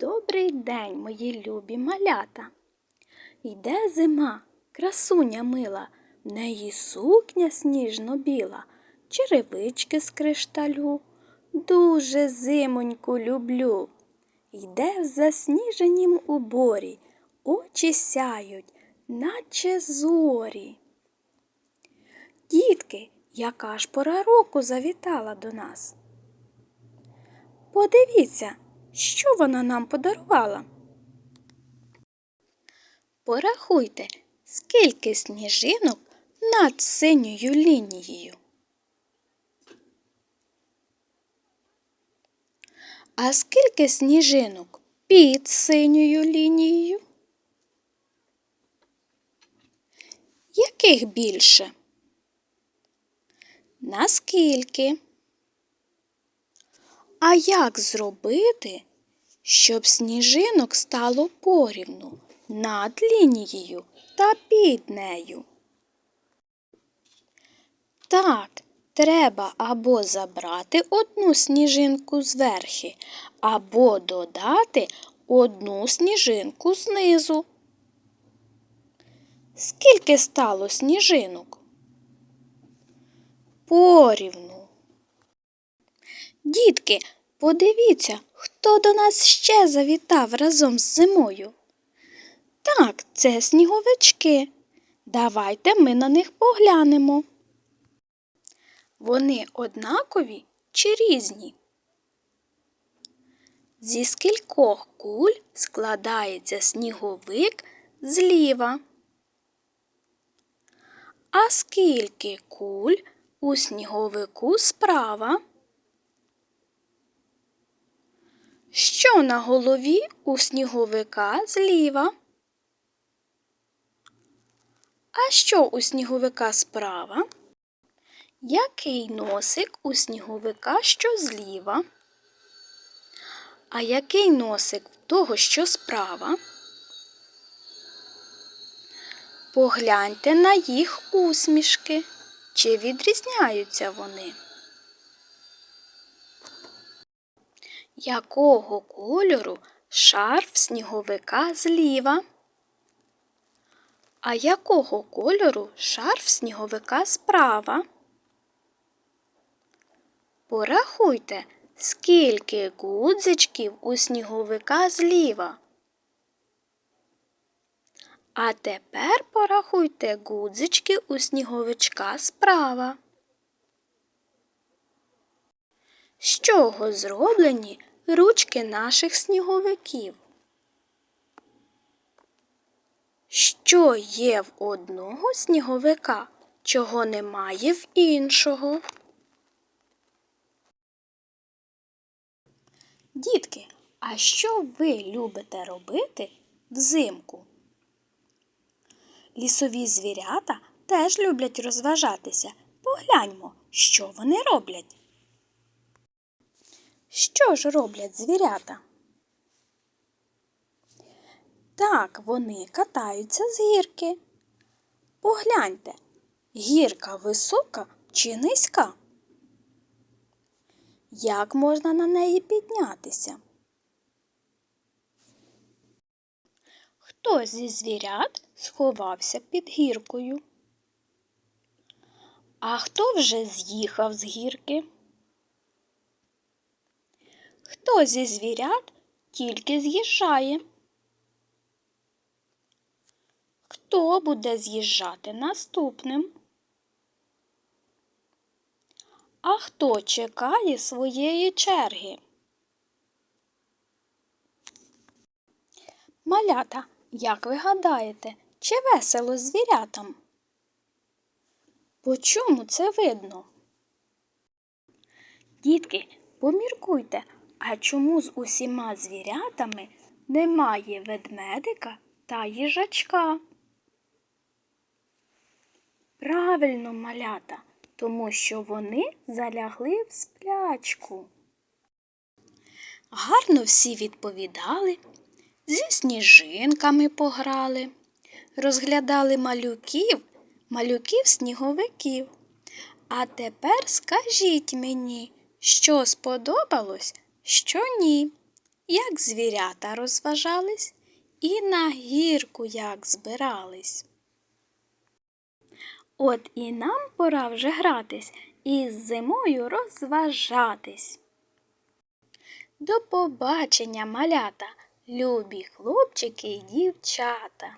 Добрий день, мої любі малята. Йде зима, красуня мила, в неї сукня сніжно біла, черевички з кришталю. Дуже зимоньку люблю. Йде в засніженім уборі, очі сяють, наче зорі. Дітки, яка ж пора року завітала до нас? Подивіться, що вона нам подарувала. Порахуйте, скільки сніжинок над синьою лінією. А скільки сніжинок під синьою лінією? Яких більше? Наскільки? А як зробити, щоб сніжинок стало порівну над лінією та під нею? Так, треба або забрати одну сніжинку зверхи, або додати одну сніжинку знизу. Скільки стало сніжинок? Порівну. Дітки, подивіться, хто до нас ще завітав разом з зимою. Так, це сніговички. Давайте ми на них поглянемо. Вони однакові чи різні? Зі скількох куль складається сніговик зліва? А скільки куль у сніговику справа? Що на голові у сніговика зліва? А що у сніговика справа? Який носик у сніговика що зліва? А який носик в того, що справа? Погляньте на їх усмішки. Чи відрізняються вони? Якого кольору шарф сніговика зліва? А якого кольору шарф сніговика справа? Порахуйте, скільки гудзичків у сніговика зліва. А тепер порахуйте гудзички у сніговичка справа. З чого зроблені ручки наших сніговиків? Що є в одного сніговика, чого немає в іншого? Дітки, а що ви любите робити взимку? Лісові звірята теж люблять розважатися. Погляньмо, що вони роблять. Що ж роблять звірята? Так, вони катаються з гірки. Погляньте, гірка висока чи низька? Як можна на неї піднятися? Хто зі звірят сховався під гіркою? А хто вже з'їхав з гірки? Хто зі звірят тільки з'їжджає? Хто буде з'їжджати наступним? А хто чекає своєї черги? Малята, як ви гадаєте, чи весело звірятам? По чому це видно? Дітки, поміркуйте, а чому з усіма звірятами немає ведмедика та їжачка? Правильно, малята, тому що вони залягли в сплячку. Гарно всі відповідали, зі сніжинками пограли, розглядали малюків, малюків сніговиків. А тепер скажіть мені, що сподобалось, що ні. як звірята розважались, і на гірку як збирались. От і нам пора вже гратись і з зимою розважатись. До побачення, малята, любі хлопчики й дівчата.